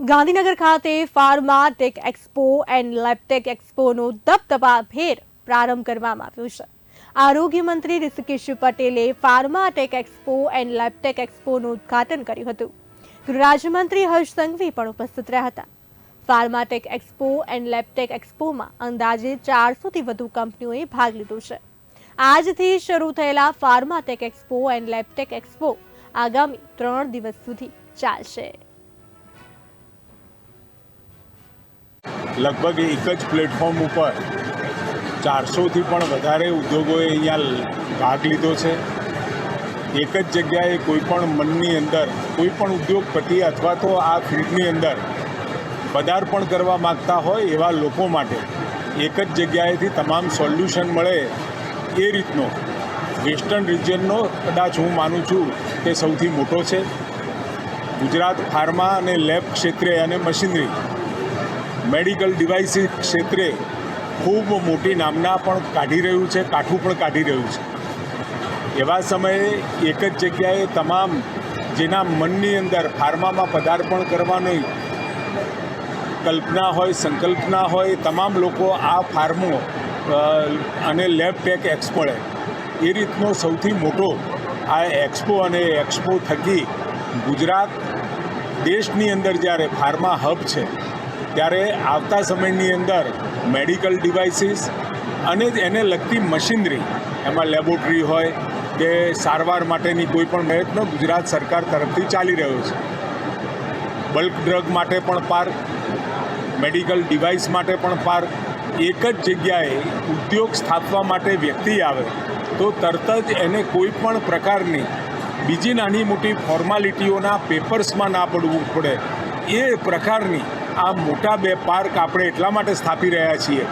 ગાંધીનગર ખાતે pharma tech expo and lab tech એક્સપોનો દબદબાભેર પ્રારંભ કરવામાં આવ્યો છે. આરોગ્ય મંત્રી ઋષિકેશ પટેલે pharma tech expo and lab tech એક્સપોનું ઉદ્ઘાટન કર્યું હતું. ગૃહ રાજ્યમંત્રી હર્ષ સંઘવી પણ ઉપસ્થિત રહ્યા હતા. ફાર્માટેક એક્સપો એન્ડ લેબટેક એક્સપોમાં અંદાજે ચારસોથી વધુ કંપનીઓએ ભાગ લીધો છે. આજથી શરૂ થયેલા Pharmatech expo and Labtech expo આગામી ત્રણ દિવસ સુધી ચાલશે. લગભગ એક જ પ્લેટફોર્મ ઉપર ચારસોથી પણ વધારે ઉદ્યોગોએ અહીંયા ભાગ લીધો છે. એક જ જગ્યાએ કોઈ પણ મનની અંદર, કોઈ પણ ઉદ્યોગપતિ અથવા તો આ ફિલ્ડની અંદર પદાર્પણ કરવા માગતા હોય એવા લોકો માટે એક જ જગ્યાએથી તમામ સોલ્યુશન મળે એ રીતનો વેસ્ટર્ન રિજિયનનો કદાચ હું માનું છું કે સૌથી મોટો છે. ગુજરાત ફાર્મા અને લેબ ક્ષેત્રે અને મશીનરી મેડિકલ ડિવાઇસીસ ક્ષેત્રે ખૂબ મોટી નામના પણ કાઢી રહ્યું છે, કાઠું પણ કાઢી રહ્યું છે. એવા સમયે એક જ જગ્યાએ તમામ જેના મનની અંદર ફાર્મામાં પદાર્પણ કરવાની કલ્પના હોય, સંકલ્પના હોય, તમામ લોકો આ ફાર્મો અને લેબ ટેક એક્સપોએ એ રીતનો સૌથી મોટો આ એક્સપો અને એક્સપો થકી ગુજરાત દેશની અંદર જ્યારે ફાર્મા હબ છે ત્યારે આવતા સમયની અંદર મેડિકલ ડિવાઇસીસ અને એને લગતી મશીનરી, એમાં લેબોરેટરી હોય કે સારવાર માટેની કોઈ પણ પ્રયત્ન ગુજરાત સરકાર તરફથી ચાલી રહ્યો છે. બલ્ક ડ્રગ માટે પણ પાર્ક મેડિકલ ડિવાઇસ માટે પણ પાર્ક એક જ જગ્યાએ ઉદ્યોગ સ્થાપવા માટે વ્યક્તિ આવે, તો તરત જ એને કોઈ પણ પ્રકારની બીજી નાની મોટી ફોર્માલિટીઓના પેપર્સમાં ના પડવું પડે, એ પ્રકારની આ મોટા બે પાર્ક આપણે એટલા માટે સ્થાપી રહ્યા છીએ.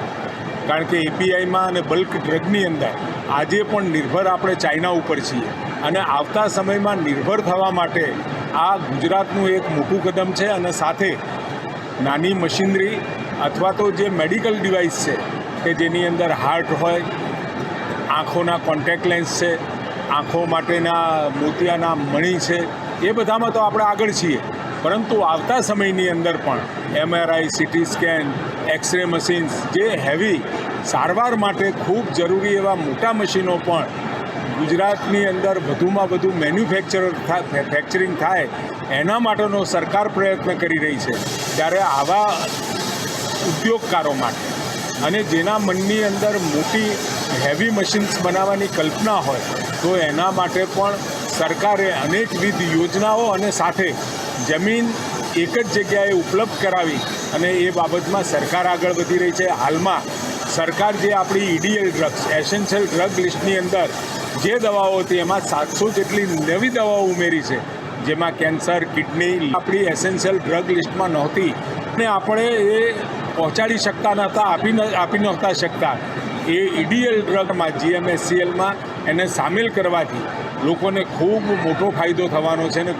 કારણ કે એપીઆઈમાં અને બલ્ક ડ્રગની અંદર આજે પણ નિર્ભર આપણે ચાઇના ઉપર છીએ. અને આવતા સમયમાં નિર્ભર થવા માટે આ ગુજરાતનું એક મોટું કદમ છે અને સાથે નાની મશીનરી અથવા તો જે મેડિકલ ડિવાઇસ છે કે જેની અંદર હાર્ટ હોય, આંખોના કોન્ટેક્ટ લેન્સ છે, આંખો માટેના મોતિયાના મણી છે, એ બધામાં તો આપણે આગળ છીએ. પરંતુ આવતા સમયની અંદર પણ MRI CT scan X ray machines જે હેવી સારવાર માટે ખૂબ જરૂરી એવા મોટા મશીનો પણ ગુજરાતની અંદર વધુમાં વધુ મેન્યુફેક્ચર ફેક્ચરિંગ થાય, એના માટેનો સરકાર પ્રયત્ન કરી રહી છે. ત્યારે આવા ઉદ્યોગકારો માટે અને જેના મનની અંદર મોટી હેવી મશીન્સ બનાવવાની કલ્પના હોય, તો એના માટે પણ સરકારે અનેકવિધ યોજનાઓ અને સાથે જમીન એક જ જગ્યાએ ઉપલબ્ધ કરાવી અને એ બાબતમાં સરકાર આગળ વધી રહી છે. હાલમાં સરકાર જે આપણી ઈડીએલ ડ્રગ્સ એસેન્શિયલ ડ્રગ લિસ્ટની અંદર જે દવાઓ હતી, એમાં સાતસો જેટલી નવી દવાઓ ઉમેરી છે, જેમાં કેન્સર, કિડની, આપણી એસેન્શિયલ ડ્રગ લિસ્ટમાં નહોતી. અને આપણે એ પહોંચાડી શકતા નહોતા, આપી ન, આપી નહોતા શકતા. એ ઈડીએલ ડ્રગમાં જીએમએસસીએલમાં એને સામેલ કરવાથી લોકોને ખૂબ મોટો ફાયદો થવાનો છે અને